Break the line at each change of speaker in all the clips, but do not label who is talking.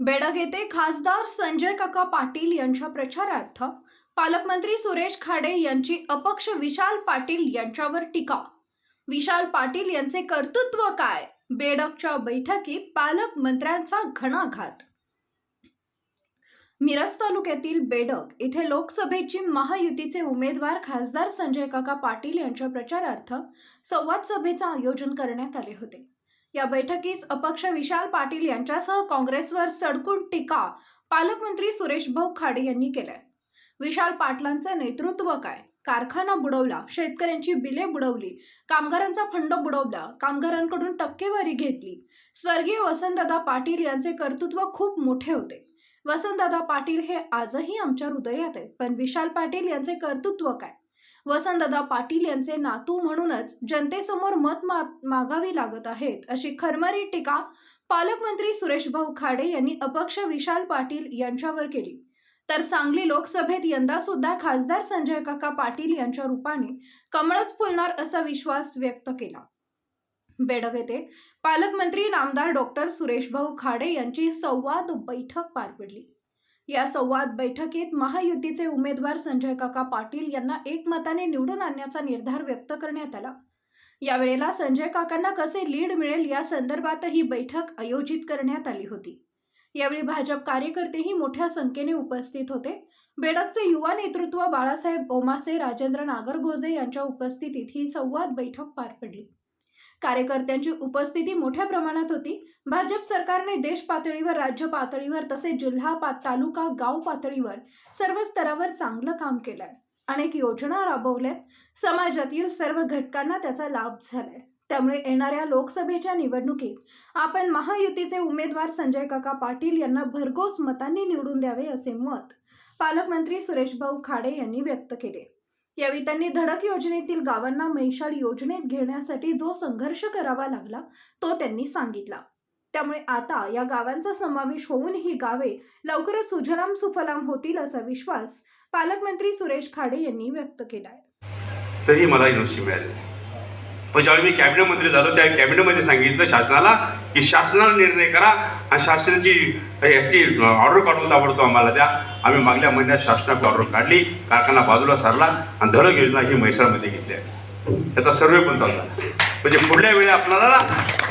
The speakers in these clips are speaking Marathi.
बेडग येथे खासदार संजय काका पाटील यांच्या प्रचारार्थ पालकमंत्री सुरेश खाडे यांची अपक्ष विशाल पाटील यांच्यावर टीका. विशाल पाटील यांचे कर्तृत्व काय? बेडगच्या बैठकीत पालकमंत्र्यांचा घणाघात. मिरज तालुक्यातील बेडग येथे लोकसभेची महायुतीचे उमेदवार खासदार संजय काका पाटील यांच्या प्रचारार्थ संवाद सभेचं आयोजन करण्यात आले होते. या बैठकीस अपक्ष विशाल पाटील यांच्यासह काँग्रेसवर सडकून टीका पालकमंत्री सुरेश भाऊ खाडे यांनी केलाय. विशाल पाटलांचं नेतृत्व काय? कारखाना बुडवला शेतकऱ्यांची बिले बुडवली कामगारांचा फंड बुडवला कामगारांकडून टक्केवारी घेतली. स्वर्गीय वसंतदादा पाटील यांचे कर्तृत्व खूप मोठे होते. वसंतदादा पाटील हे आजही आमच्या हृदयात आहेत पण विशाल पाटील यांचे कर्तृत्व काय? वसंतदादा पाटील यांचे नातू म्हणूनच जनतेसमोर मत मा मागावी लागत आहेत अशी खरमरी टीका पालकमंत्री सुरेशभाऊ खाडे यांनी अपक्ष विशाल पाटील यांच्यावर केली. तर सांगली लोकसभेत यंदा सुद्धा खासदार संजय काका पाटील यांच्या रूपाने कमळच फुलणार असा विश्वास व्यक्त केला. बेडग येथे पालकमंत्री नामदार डॉक्टर सुरेशभाऊ खाडे यांची संवाद बैठक पार पडली. या संवाद बैठकीत महायुतीचे उमेदवार संजय काका पाटील यांना एकमताने निवडून आणण्याचा निर्धार व्यक्त करण्यात आला. यावेळेला संजय काकांना कसे लीड मिळेल या संदर्भात ही बैठक आयोजित करण्यात आली होती. यावेळी भाजप कार्यकर्तेही मोठ्या संख्येने उपस्थित होते. बेडकचे युवा नेतृत्व बाळासाहेब ओमासे राजेंद्र नागरगोजे यांच्या उपस्थितीत ही संवाद बैठक पार पडली. कार्यकर्त्यांची उपस्थिती मोठ्या प्रमाणात होती. भाजप सरकारने देश पातळीवर राज्य पातळीवर तसेच जिल्हा पा तालुका गाव पातळीवर सर्व स्तरावर चांगलं काम केलंय. अनेक योजना राबवल्यात. समाजातील सर्व घटकांना त्याचा लाभ झालाय. त्यामुळे येणाऱ्या लोकसभेच्या निवडणुकीत आपण महायुतीचे उमेदवार संजय काका पाटील यांना भरघोस मतांनी निवडून द्यावे असे मत पालकमंत्री सुरेशभाऊ खाडे यांनी व्यक्त केले. यावेळी त्यांनी धडक योजनेतील गावांना मैशाळ योजनेत घेण्यासाठी जो संघर्ष करावा लागला तो त्यांनी सांगितला. त्यामुळे आता या गावांचा समावेश होऊन ही गावे लवकरच सुजलाम सुफलाम होतील असा विश्वास पालकमंत्री सुरेश खाडे यांनी व्यक्त केला आहे
तरी मला मिळाली पण ज्यावेळी मी कॅबिनेट मंत्री झालो त्या कॅबिनेटमध्ये सांगितलं शासनाला की शासनाला निर्णय करा आणि शासनाची ह्याची ऑर्डर काढून ताबडतो आम्हाला द्या. आम्ही मागल्या महिन्यात शासनाची ऑर्डर काढली कारखाना बाजूला सारला आणि धडक योजना ही म्हैसाळमध्ये घेतली आहे. त्याचा सर्वे पण चालला म्हणजे पुढल्या वेळी आपल्याला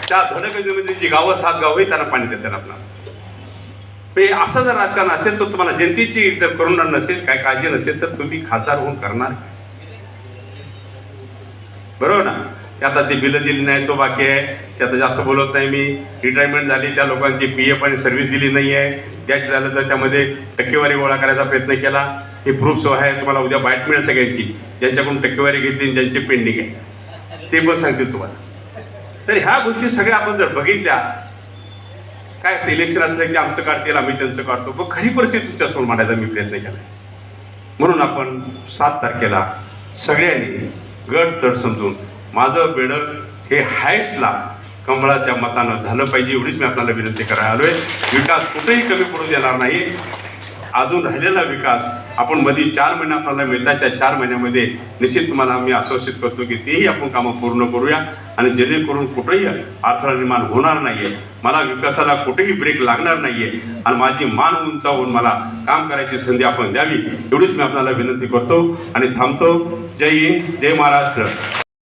त्या धडक योजनेमध्ये जी गावं सात गावं आहे त्यांना पाणी देतात आपल्याला. असं जर राजकारण असेल तर तुम्हाला जनतेची जर करुणा नसेल काय काळजी नसेल तर तुम्ही खासदार होऊन करणार. बरोबर ना? ते आता ते बिलं दिली नाही तो बाकी आहे. ते आता जास्त बोलत नाही मी. रिटायरमेंट झाली त्या लोकांची पी एफ आणि सर्व्हिस दिली नाही आहे द्यायची झालं तर त्यामध्ये टक्केवारी गोळा करायचा प्रयत्न केला. हे प्रूफ सो आहे तुम्हाला उद्या बाईट मिळेल सगळ्यांची. ज्यांच्याकडून टक्केवारी घेतली आणि ज्यांची पेंडिंग आहे. ते पण सांगतील तुम्हाला. तर ह्या गोष्टी सगळ्या आपण जर बघितल्या काय असतं इलेक्शन असलं की आमचं काढतील आम्ही त्यांचं काढतो. पण खरी परिस्थिती तुमच्यासमोर मांडायचा मी प्रयत्न केला म्हणून आपण सात तारखेला सगळ्यांनी गट तट समजून माझं बेडक हे हायस्टला कमळाच्या मतानं झालं पाहिजे एवढीच मी आपल्याला विनंती करायला आलोय. विकास कुठेही कमी पडू देणार नाही. अजून राहिलेला विकास आपण मध्ये चार महिने आपल्याला मिळतात त्या चार महिन्यामध्ये निश्चित तुम्हाला मी आश्वासित करतो की तेही आपण कामं पूर्ण करूया आणि जेणेकरून कुठेही अडथळा निर्माण होणार नाहीये. मला विकासाला कुठेही ब्रेक लागणार नाहीये. आणि माझी मान उंचावून मला काम करायची संधी आपण द्यावी एवढीच मी आपल्याला विनंती करतो आणि थांबतो. जय हिंद जय महाराष्ट्र.